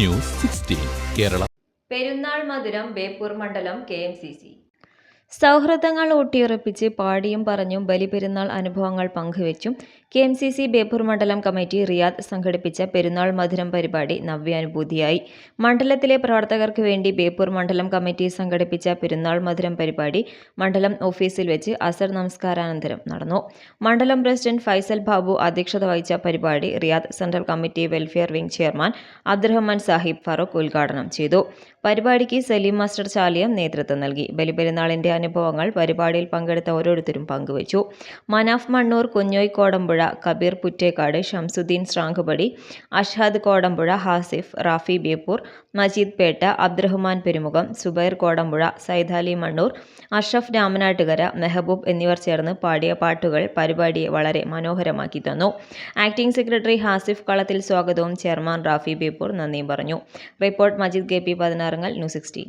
News sixteen Kerala. പെരുന്നാൾ മധുരം ബേപ്പൂർ മണ്ഡലം കെ എം സി സി. സൗഹൃദങ്ങൾ ഊട്ടിയുറപ്പിച്ച് പാടിയും പറഞ്ഞും ബലിപെരുന്നാൾ അനുഭവങ്ങൾ പങ്കുവെച്ചും K M C C Beypore മണ്ഡലം കമ്മിറ്റി റിയാദ് സംഘടിപ്പിച്ച പെരുന്നാൾ മധുരം പരിപാടി നവ്യാനുഭൂതിയായി. മണ്ഡലത്തിലെ പ്രവർത്തകർക്ക് വേണ്ടി ബേപ്പൂർ മണ്ഡലം കമ്മിറ്റി സംഘടിപ്പിച്ച പെരുന്നാൾ മധുരം പരിപാടി മണ്ഡലം ഓഫീസിൽ വെച്ച് അസർ നമസ്കാരാനന്തരം നടന്നു. മണ്ഡലം പ്രസിഡന്റ് ഫൈസൽ ബാബു അധ്യക്ഷത വഹിച്ച പരിപാടി Riyadh central committee welfare wing chairman Abdurahman Sahib Farooq ഉദ്ഘാടനം ചെയ്തു. പരിപാടിക്ക് സലീം മാസ്റ്റർ ചാലിയം നേതൃത്വം നൽകി. ബലിപെരുന്നാളിന്റെ അനുഭവങ്ങൾ പരിപാടിയിൽ പങ്കെടുത്ത ഓരോരുത്തരും പങ്കുവച്ചു. മനാഫ് മണ്ണൂർ കുഞ്ഞോയ് കോടമ്പുഴ കബീർ പുറ്റേക്കാട് ഷംസുദ്ദീൻ ശ്രാങ്കുപടി അഷാദ് കോടമ്പുഴ ഹാസിഫ് റാഫി ബേപ്പൂർ മജീദ് പേട്ട അബ്ദുറഹ്മാൻ പെരുമുഖം സുബൈർ കോടമ്പുഴ സൈദാലി മണ്ണൂർ അഷ്റഫ് രാമനാട്ടുകര മെഹബൂബ് എന്നിവർ ചേർന്ന് പാടിയ പാട്ടുകൾ പരിപാടിയെ വളരെ മനോഹരമാക്കി തന്നു. ആക്ടിംഗ് സെക്രട്ടറി ഹാസിഫ് കളത്തിൽ സ്വാഗതവും ചെയർമാൻ റാഫി ബേപ്പൂർ നന്ദിയും പറഞ്ഞു. Report Majeed K P Pathinarungal news sixteen.